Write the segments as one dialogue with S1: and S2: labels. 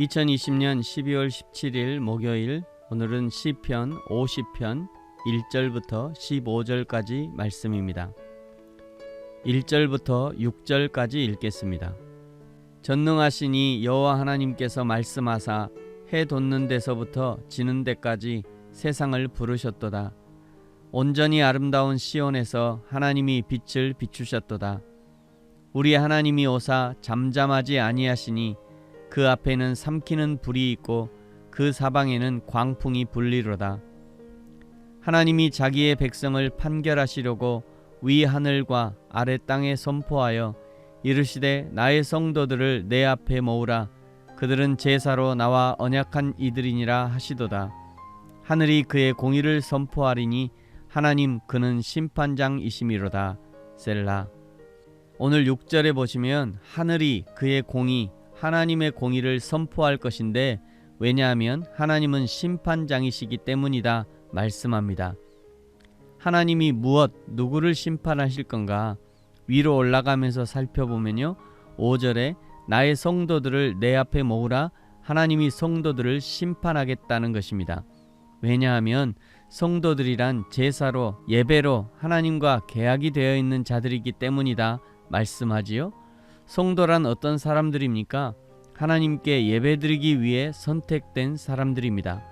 S1: 2020년 12월 17일 목요일 오늘은 시편 50편 1절부터 15절까지 말씀입니다. 1절부터 6절까지 읽겠습니다. 전능하시니 여호와 하나님께서 말씀하사 해 돋는 데서부터 지는 데까지 세상을 부르셨도다. 온전히 아름다운 시온에서 하나님이 빛을 비추셨도다. 우리 하나님이 오사 잠잠하지 아니하시니 그 앞에는 삼키는 불이 있고 그 사방에는 광풍이 불리로다. 하나님이 자기의 백성을 판결하시려고 위 하늘과 아래 땅에 선포하여 이르시되 나의 성도들을 내 앞에 모으라 그들은 제사로 나와 언약한 이들이니라 하시도다. 하늘이 그의 공의를 선포하리니 하나님 그는 심판장이심이로다. 셀라. 오늘 6절에 보시면 하늘이 그의 공의 하나님의 공의를 선포할 것인데 왜냐하면 하나님은 심판장이시기 때문이다 말씀합니다. 하나님이 무엇 누구를 심판하실 건가? 위로 올라가면서 살펴보면요. 5절에 나의 성도들을 내 앞에 모으라 하나님이 성도들을 심판하겠다는 것입니다. 왜냐하면 성도들이란 제사로 예배로 하나님과 계약이 되어 있는 자들이기 때문이다 말씀하지요. 성도란 어떤 사람들입니까? 하나님께 예배드리기 위해 선택된 사람들입니다.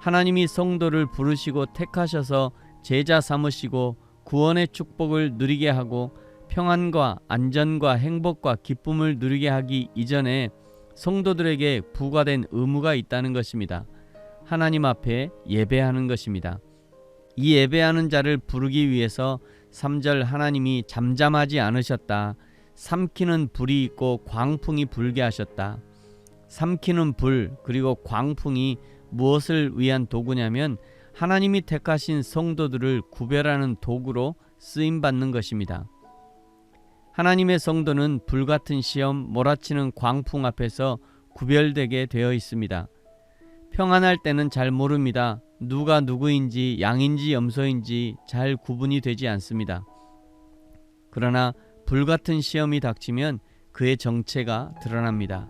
S1: 하나님이 성도를 부르시고 택하셔서 제자 삼으시고 구원의 축복을 누리게 하고 평안과 안전과 행복과 기쁨을 누리게 하기 이전에 성도들에게 부과된 의무가 있다는 것입니다. 하나님 앞에 예배하는 것입니다. 이 예배하는 자를 부르기 위해서 3절 하나님이 잠잠하지 않으셨다. 삼키는 불이 있고 광풍이 불게 하셨다. 삼키는 불 그리고 광풍이 무엇을 위한 도구냐면 하나님이 택하신 성도들을 구별하는 도구로 쓰임 받는 것입니다. 하나님의 성도는 불같은 시험, 몰아치는 광풍 앞에서 구별되게 되어 있습니다. 평안할 때는 잘 모릅니다. 누가 누구인지 양인지 염소인지 잘 구분이 되지 않습니다. 그러나 불같은 시험이 닥치면 그의 정체가 드러납니다.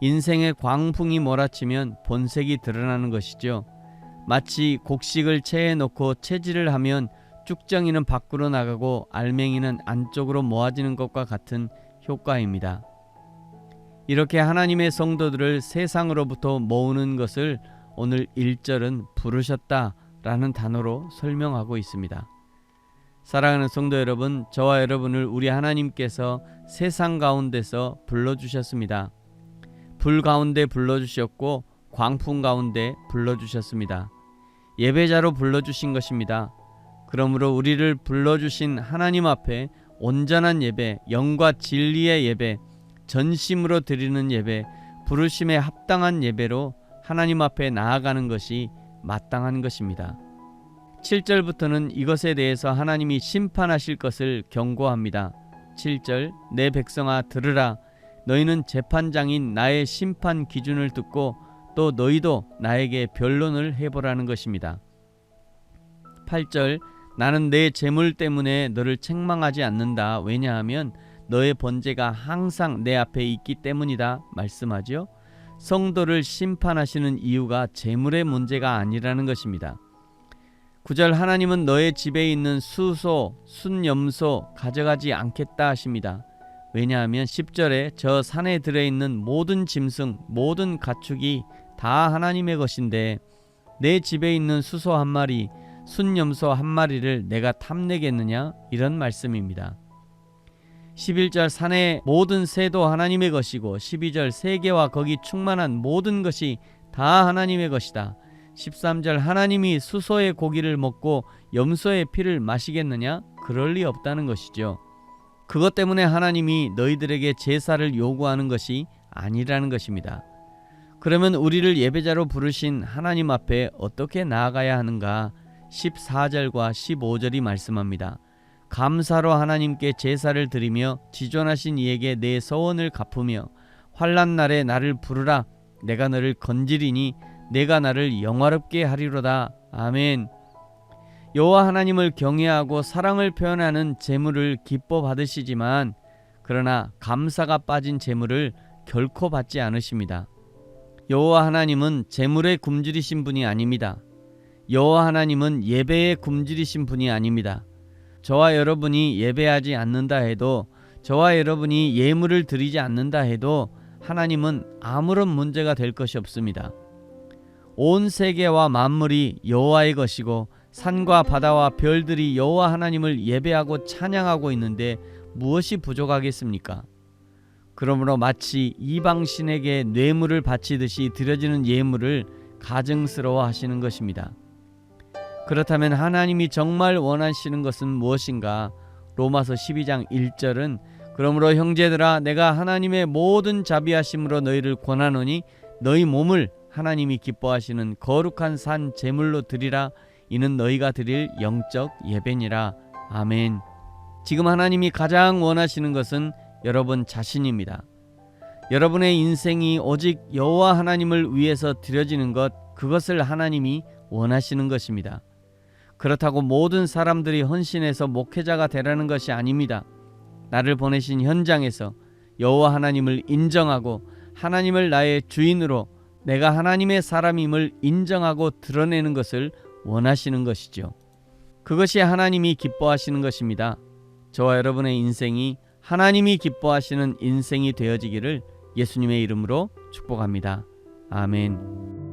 S1: 인생의 광풍이 몰아치면 본색이 드러나는 것이죠. 마치 곡식을 체에 넣고 채질을 하면 쭉정이는 밖으로 나가고 알맹이는 안쪽으로 모아지는 것과 같은 효과입니다. 이렇게 하나님의 성도들을 세상으로부터 모으는 것을 오늘 1절은 부르셨다라는 단어로 설명하고 있습니다. 사랑하는 성도 여러분, 저와 여러분을 우리 하나님께서 세상 가운데서 불러주셨습니다. 불 가운데 불러주셨고 광풍 가운데 불러주셨습니다. 예배자로 불러주신 것입니다. 그러므로 우리를 불러주신 하나님 앞에 온전한 예배, 영과 진리의 예배, 전심으로 드리는 예배, 부르심에 합당한 예배로 하나님 앞에 나아가는 것이 마땅한 것입니다. 7절부터는 이것에 대해서 하나님이 심판하실 것을 경고합니다. 7절 내 백성아 들으라 너희는 재판장인 나의 심판 기준을 듣고 또 너희도 나에게 변론을 해보라는 것입니다. 8절 나는 내 재물 때문에 너를 책망하지 않는다. 왜냐하면 너의 번제가 항상 내 앞에 있기 때문이다. 말씀하죠. 성도를 심판하시는 이유가 재물의 문제가 아니라는 것입니다. 9절 하나님은 너의 집에 있는 수소, 순염소 가져가지 않겠다 하십니다. 왜냐하면 10절에 저 산에 들어있는 모든 짐승, 모든 가축이 다 하나님의 것인데 내 집에 있는 수소 한 마리, 순염소 한 마리를 내가 탐내겠느냐? 이런 말씀입니다. 11절 산의 모든 새도 하나님의 것이고 12절 세계와 거기 충만한 모든 것이 다 하나님의 것이다. 13절 하나님이 수소의 고기를 먹고 염소의 피를 마시겠느냐? 그럴 리 없다는 것이죠. 그것 때문에 하나님이 너희들에게 제사를 요구하는 것이 아니라는 것입니다. 그러면 우리를 예배자로 부르신 하나님 앞에 어떻게 나아가야 하는가? 14절과 15절이 말씀합니다. 감사로 하나님께 제사를 드리며 지존하신 이에게 내 서원을 갚으며 환란 날에 나를 부르라 내가 너를 건지리니 내가 나를 영화롭게 하리로다. 아멘. 여호와 하나님을 경외하고 사랑을 표현하는 제물을 기뻐 받으시지만 그러나 감사가 빠진 제물을 결코 받지 않으십니다. 여호와 하나님은 재물에 굶주리신 분이 아닙니다. 여호와 하나님은 예배에 굶주리신 분이 아닙니다. 저와 여러분이 예배하지 않는다 해도 저와 여러분이 예물을 드리지 않는다 해도 하나님은 아무런 문제가 될 것이 없습니다. 온 세계와 만물이 여호와의 것이고 산과 바다와 별들이 여호와 하나님을 예배하고 찬양하고 있는데 무엇이 부족하겠습니까? 그러므로 마치 이방 신에게 뇌물을 바치듯이 드려지는 예물을 가증스러워 하시는 것입니다. 그렇다면 하나님이 정말 원하시는 것은 무엇인가? 로마서 12장 1절은 그러므로 형제들아 내가 하나님의 모든 자비하심으로 너희를 권하노니 너희 몸을 하나님이 기뻐하시는 거룩한 산 제물로 드리라 이는 너희가 드릴 영적 예배니라 아멘. 지금 하나님이 가장 원하시는 것은 여러분 자신입니다. 여러분의 인생이 오직 여호와 하나님을 위해서 드려지는 것 그것을 하나님이 원하시는 것입니다. 그렇다고 모든 사람들이 헌신해서 목회자가 되라는 것이 아닙니다. 나를 보내신 현장에서 여호와 하나님을 인정하고 하나님을 나의 주인으로 내가 하나님의 사람임을 인정하고 드러내는 것을 원하시는 것이죠. 그것이 하나님이 기뻐하시는 것입니다. 저와 여러분의 인생이 하나님이 기뻐하시는 인생이 되어지기를 예수님의 이름으로 축복합니다. 아멘.